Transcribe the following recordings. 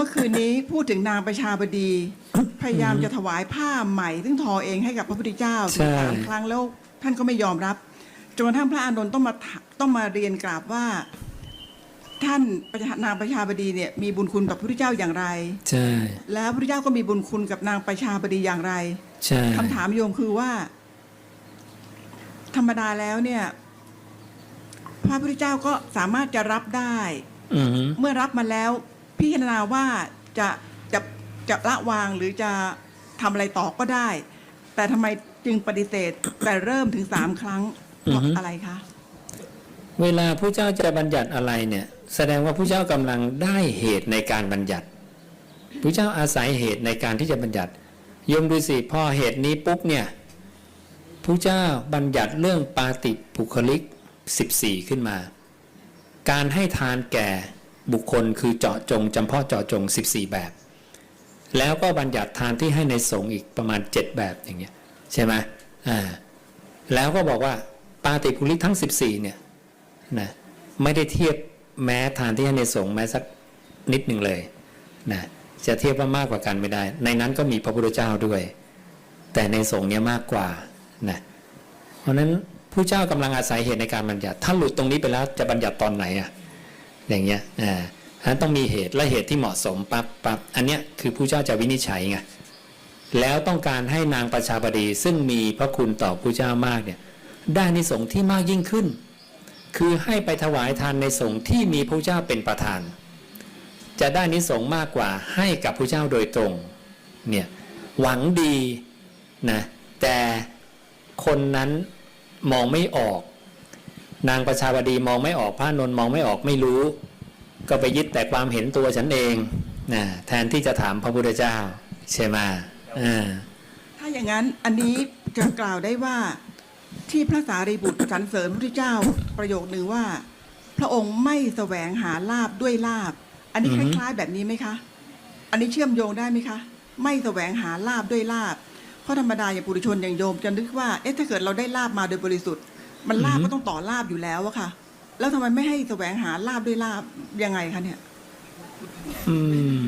มื่อคืนนี้พูดถึงนางประชาบดี พยายามจะถวายผ้าใหม่ซึ่งทอเองให้กับพระพุทธเจ้าถึใช่งสามครั้งแล้วท่านก็ไม่ยอมรับจนกระทั่งพระอานนท์ต้องมาถต้องมาเรียนกราบว่า ท่านประชานางประชาบดีเนี่ยมีบุญคุณกับพระพุทธเจ้าอย่างไร ใช่ แล้วพระพุทธเจ้าก็มีบุญคุณกับนางประชาบดีอย่างไร ใช่คำถามโยมคือว่า ธรรมดาแล้วเนี่ย พระพุทธเจ้าก็สามารถจะรับได้อือฮึเมื่อรับมาแล้ว พิจารณาว่าจะจะจะละวางหรือจะทำอะไรต่อก็ได้ แต่ทำไมจึงปฏิเสธแต่เริ่มถึงสามครั้งเพราะอะไรคะ เวลาผู้เจ้าจะบัญญัติอะไรเนี่ย แสดงว่าผู้เจ้ากำลังได้เหตุในการบัญญัติผู้เจ้าอาศัยเหตุในการที่จะบัญญัติโยมดูสิพอเหตุนี้ปุ๊บเนี่ยผู้เจ้าบัญญัติเรื่องปาติปุคลิก 14 ขึ้นมา การให้ทานแก่ บุคคลคือเจาะจงจำเพาะเจาะจง 14 แบบ แล้วก็บัญญัติทานที่ให้ในสงฆ์อีกประมาณ 7 แบบอย่างเงี้ยใช่ไหมอ่าแล้วก็บอกว่าปาติปุลิทั้ง 14 เนี่ยนะไม่ได้เทียบแม้ทานที่ให้ในสงฆ์แม้สักนิดหนึ่งเลยนะจะเทียบว่ามากกว่ากันไม่ได้ ในนั้นก็มีพระพุทธเจ้าด้วย แต่ในสงฆ์เนี้ยมากกว่านะเพราะฉะนั้นผู้เจ้ากำลังอาศัยเหตุในการบัญญัติ ถ้าหลุดตรงนี้ไปแล้วจะบัญญัติตอนไหนอะ อย่างเงี้ยอ่านั้นต้องมีเหตุและเหตุที่เหมาะสมปั๊บปั๊บอันเนี้ยคือผู้เจ้าจะวินิจฉัยไงแล้วต้องการให้นางประชาบดีซึ่งมีพระคุณต่อผู้เจ้ามากเนี่ยได้ในสงที่มากยิ่งขึ้น คือให้ไปถวายทานในสงฆ์ที่มีพระเจ้าเป็นประธาน จะได้นิสงมากกว่าให้กับพระเจ้าโดยตรงเนี่ยหวังดีนะแต่คนนั้นมองไม่ออก นางประชาบดีมองไม่ออกพระนนท์มองไม่ออกไม่รู้ ก็ไปยึดแต่ความเห็นตัวฉันเองนะแทนที่จะถามพระพุทธเจ้าใช่ไหมถ้าอย่างนั้นอันนี้จะกล่าวได้ว่าที่พระสารีบุตรสรรเสริญพระพุทธเจ้าประโยคหนึ่งว่า พระองค์ไม่แสวงหาลาบด้วยลาบ อันนี้คล้ายๆแบบนี้ไหมคะ อันนี้เชื่อมโยงได้ไหมคะ ไม่แสวงหาลาบด้วยลาบเพราะธรรมดาอย่างปุถุชนอย่างโยมจะนึกว่าเอ๊ะถ้าเกิดเราได้ลาบมาโดยบริสุทธิ์ มันลาบก็ต้องต่อลาบอยู่แล้วอะค่ะ แล้วทำไมไม่ให้แสวงหาลาบด้วยลาบยังไงคะเนี่ย อืม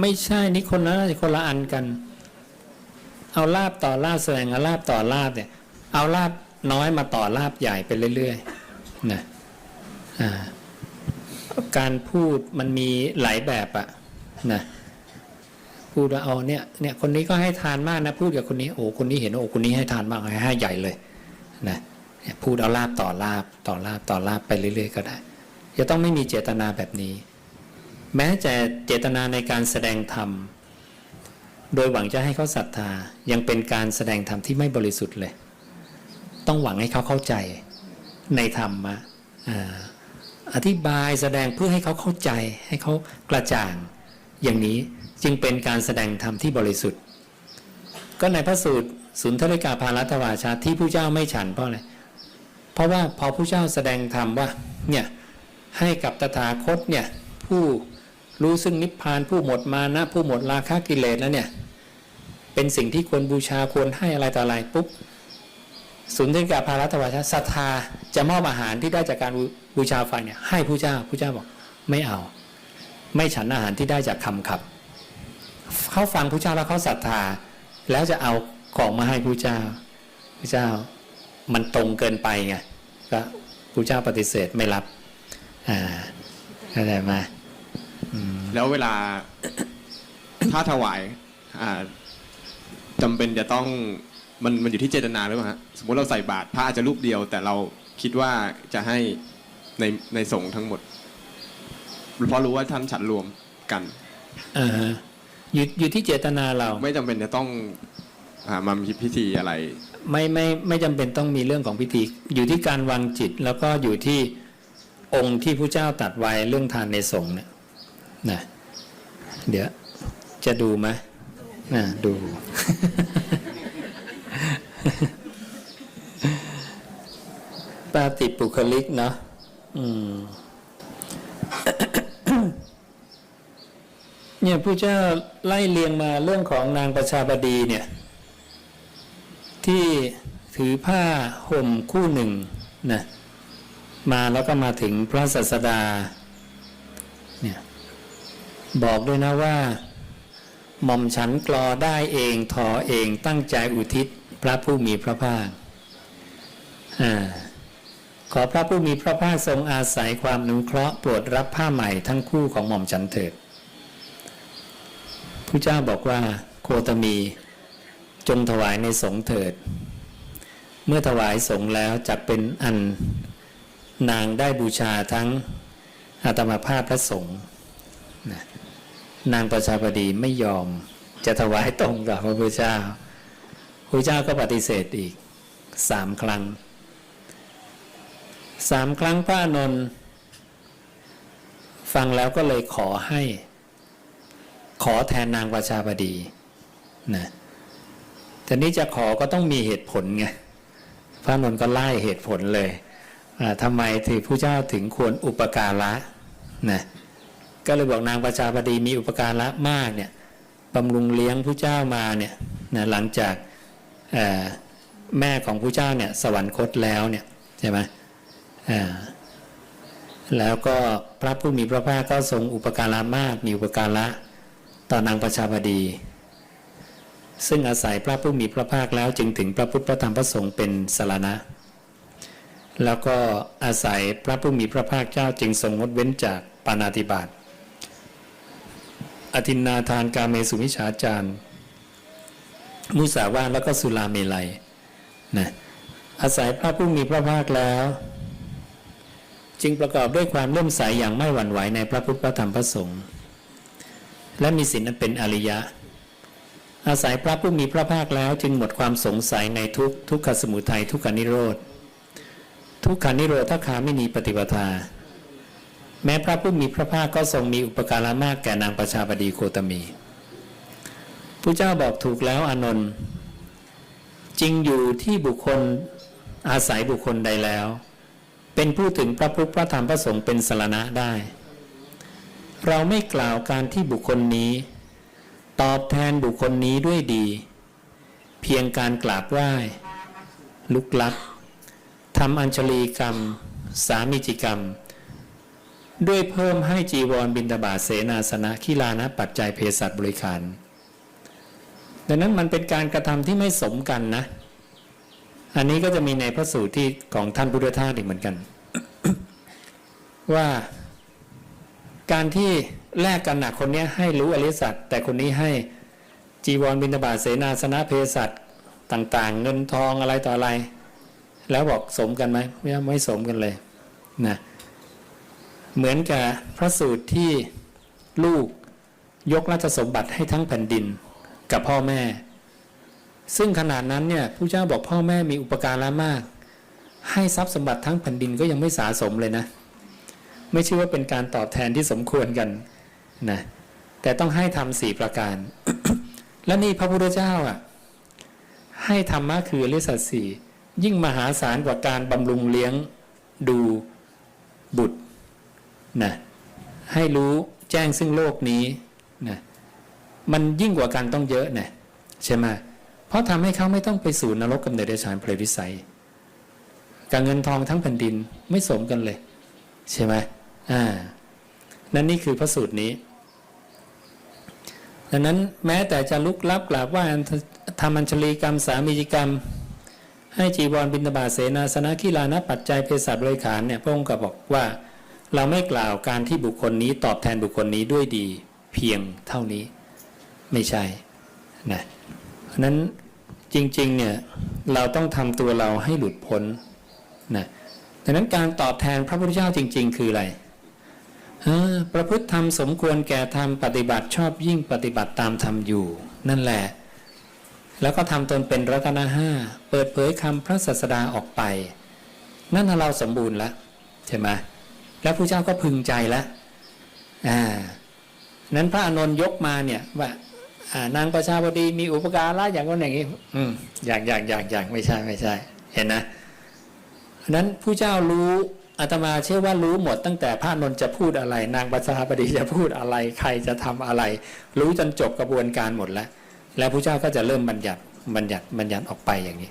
ไม่ใช่นี่คนละคนละอันกัน เอาลาบต่อลาบแสดงเอาลาบต่อลาบเนี่ย เอาลาบน้อยมาต่อลาบใหญ่ไปเรื่อยๆนะอ่าการพูดมันมีหลายแบบอะนะพูดว่าเอาเนี่ยเนี่ยคนนี้ก็ให้ทานมากนะพูดกับคนนี้โอ้คนนี้เห็นว่าโอ้คนนี้ให้ทานมากให้ให้ใหญ่เลย นะเนี่ย พูดเอาลาบต่อลาบต่อลาบต่อลาบไปเรื่อย ๆ ก็ได้ จะต้องไม่มีเจตนาแบบนี้ แม้แต่เจตนาในการแสดงธรรม โดยหวังจะให้เขาศรัทธายังเป็นการแสดงธรรมที่ไม่บริสุทธิ์เลย ต้องหวังให้เขาเข้าใจในธรรมะอธิบายแสดงเพื่อให้เขาเข้าใจให้เขากระจ่าง อย่างนี้จึงเป็นการแสดงธรรมที่บริสุทธิ์ ก็ในพระสูตรสุนทริกาภารัตวาชาที่ผู้เจ้าไม่ฉันเพราะอะไรเพราะว่าพอผู้เจ้าแสดงธรรมว่าเนี่ยให้กับตถาคตเนี่ยผู้รู้ซึ่งนิพพานผู้หมดมานะผู้หมดราคะกิเลสแล้วเนี่ยเป็นสิ่งที่ควรบูชาควรให้อะไรต่ออะไรปุ๊บสุนทรกาภารัตวาชาศรัทธาจะมอบอาหารที่ได้จากการบูบูชาไฟเนี่ยให้ผู้เจ้าผู้เจ้าบอกไม่เอา ไม่ฉันอาหารที่ได้จากคำขับเขาฟังผู้เจ้าแล้วเขาศรัทธา แล้วจะเอาของมาให้ผู้เจ้าผู้เจ้า มันตรงเกินไปไงก็ผู้เจ้าปฏิเสธไม่รับ อ่าเข้าใจไหมอืมแล้วเวลาถ้าถวาย อ่าจำเป็นจะต้องมันมันอยู่ที่เจตนาหรือเปล่าฮะสมมติเราใส่บาตรพระอาจจะรูปเดียว แต่เราคิดว่าจะให้ในในสงฆ์ทั้งหมดเพราะรู้ว่าท่านฉันรวมกันอ่าฮะอยู่อยู่ที่เจตนาเรา ไม่จำเป็นจะต้องอ่ามามีพิธีอะไร ไม่ไม่ไม่จำเป็นต้องมีเรื่องของพิธี อยู่ที่การวางจิตแล้วก็อยู่ที่องค์ที่ผู้เจ้าตัดไว้เรื่องทานในสงฆ์เนี่ยนะเดี๋ยวจะดูไหมอ่าดู ปาติปุคลิกเนาะอืมเนี่ยผู้เจ้าไล่เลียงมาเรื่องของนางประชาบดีเนี่ย ถือผ้าห่มคู่หนึ่งนะมาแล้วก็มาถึงพระศาสดาเนี่ยบอกด้วยนะว่าหม่อมฉันกรอได้เองทอเองตั้งใจอุทิศพระผู้มีพระภาคอ่าขอพระผู้มีพระภาคทรงอาศัยความนุเคราะห์โปรดรับผ้าใหม่ทั้งคู่ของหม่อมฉันเถิดพระเจ้าบอกว่าโคตมีจงถวายในสงเถิด เมื่อถวายสงฆ์แล้วจะเป็นอันนางได้บูชาทั้งอาตมาภาพพระสงฆ์นางประชาบดีไม่ยอมจะถวายตรงกับพระพุทธเจ้าพระเจ้าก็ปฏิเสธอีกสามครั้งสามครั้งพระอานนท์ฟังแล้วก็เลยขอให้ ขอแทนนางประชาบดีนะแต่นี้จะขอก็ต้องมีเหตุผลไง พระนนท์ก็ไล่เหตุผลเลยอ่าทำไมถึงผู้เจ้าถึงควรอุปการะนะก็เลยบอกนางประชาบดีมีอุปการะมากเนี่ยบำรุงเลี้ยงผู้เจ้ามาเนี่ยนะหลังจากแม่ของผู้เจ้าเนี่ยสวรรคตแล้วเนี่ยใช่ไหมแล้วก็พระผู้มีพระภาคก็ทรงอุปการะมากมีอุปการะต่อนางประชาบดี ซึ่งอาศัยพระผู้มีพระภาคแล้วจึงถึงพระพุทธพระธรรมพระสงฆ์เป็นสารณะ แล้วก็อาศัยพระผู้มีพระภาคเจ้าจึงทรงงดเว้นจากปานาติบาตอธินนาทานกาเมสุมิชาจารมุสาวาทแล้วก็สุลาเมลัยนะอาศัยพระผู้มีพระภาคแล้ว จึงประกอบด้วยความเลื่อมใสอย่างไม่หวั่นไหวในพระพุทธพระธรรมพระสงฆ์และมีศีลเป็นอริยะ อาศัยพระผู้มีพระภาคแล้วจึงหมดความสงสัยในทุกทุกขสมุทัยทุกขานิโรธ ทุกขานิโรธคาไม่มีปฏิปทา แม้พระผู้มีพระภาคก็ทรงมีอุปการะมากแก่นางประชาบดีโคตมีผู้เจ้าบอกถูกแล้วอนนท์จริงอยู่ที่บุคคลอาศัยบุคคลใดแล้ว เป็นผู้ถึงพระพุทธพระธรรมพระสงฆ์เป็นสารณะได้ เราไม่กล่าวการที่บุคคลนี้ ตอบแทนบุคคลนี้ด้วยดี เพียงการกราบไหว้ ลุกลับทำอัญชลีกรรม สามิจิกรรม ด้วยเพิ่มให้จีวรบินตบาเสนาสนะขีลานะปัจจัยเภสัชบริการ ดังนั้นมันเป็นการกระทำที่ไม่สมกันนะ อันนี้ก็จะมีในพระสูตรที่ของท่านพุทธทาสอีกเหมือนกัน ว่าการที่ แลกกันหนักคนนี้ให้รู้อริสัจแต่คนนี้ให้จีวรบิณฑบาตเสนาสนะเพสัชต่างๆ เงินทองอะไรต่ออะไร แล้วบอกสมกันไหมไม่ไม่สมกันเลยนะเหมือนกับพระสูตรที่ลูกยกราชสมบัติให้ทั้งแผ่นดินกับพ่อแม่ ซึ่งขนาดนั้นเนี่ยผู้เจ้าบอกพ่อแม่มีอุปการะมาก ให้ทรัพย์สมบัติทั้งแผ่นดินก็ยังไม่สาสมเลยนะ ไม่ใช่ว่าเป็นการตอบแทนที่สมควรกัน นะแต่ต้องให้ทำสี่ประการ และนี่พระพุทธเจ้าอะ ให้ธรรมะคืออริยสัจสี่ยิ่งมหาศาลกว่าการบำรุงเลี้ยงดูบุตรนะให้รู้แจ้งซึ่งโลกนี้นะมันยิ่งกว่ากันต้องเยอะนะใช่ไหมเพราะทำให้เขาไม่ต้องไปสู่นรกกำเนิดเดชานเพลวิสัยกับเงินทองทั้งแผ่นดินไม่สมกันเลย ใช่ไหมอ่านั่นนี่คือพระสูตรนี้ ดังนั้นแม้แต่จะลุกลับกราบไหว่าทำอัญชลีกรรมสามีจิกรรม ให้จีวรบินตบาเสนาสนะกีฬานะปัจจัยเภสัชบริขารเนี่ยพระองค์ก็บอกว่า เราไม่กล่าวการที่บุคคลนี้ตอบแทนบุคคลนี้ด้วยดีเพียงเท่านี้ไม่ใช่นะเพราะนั้นจริงๆเนี่ยเราต้องทำตัวเราให้หลุดพ้นนะดังนั้นการตอบแทนพระพุทธเจ้าจริง ๆ คืออะไร ประพฤติธรรมสมควรแก่ธรรมปฏิบัติชอบยิ่งปฏิบัติตามธรรมอยู่ นั่นแหละ แล้วก็ทำตนเป็นรัตนห้าเปิดเผยคำพระศาสดาออกไป นั่นเราสมบูรณ์แล้วใช่ไหมแล้วพระเจ้าก็พึงใจแล้วอ่านั้นพระอานนท์ยกมาเนี่ยว่านางประชาบดีมีอุปการะอย่างนั้นอย่างนี้อืมอย่างอย่างอย่างอย่างไม่ใช่ไม่ใช่ เห็นนะนั้นผู้เจ้ารู้ อาตมาเชื่อว่ารู้หมดตั้งแต่พระนนจะพูดอะไร นางประชาบดีจะพูดอะไร ใครจะทำอะไร รู้จนจบกระบวนการหมดแล้ว แล้วพระเจ้าก็จะเริ่มบัญญัติบัญญัติบัญญัติออกไปอย่างนี้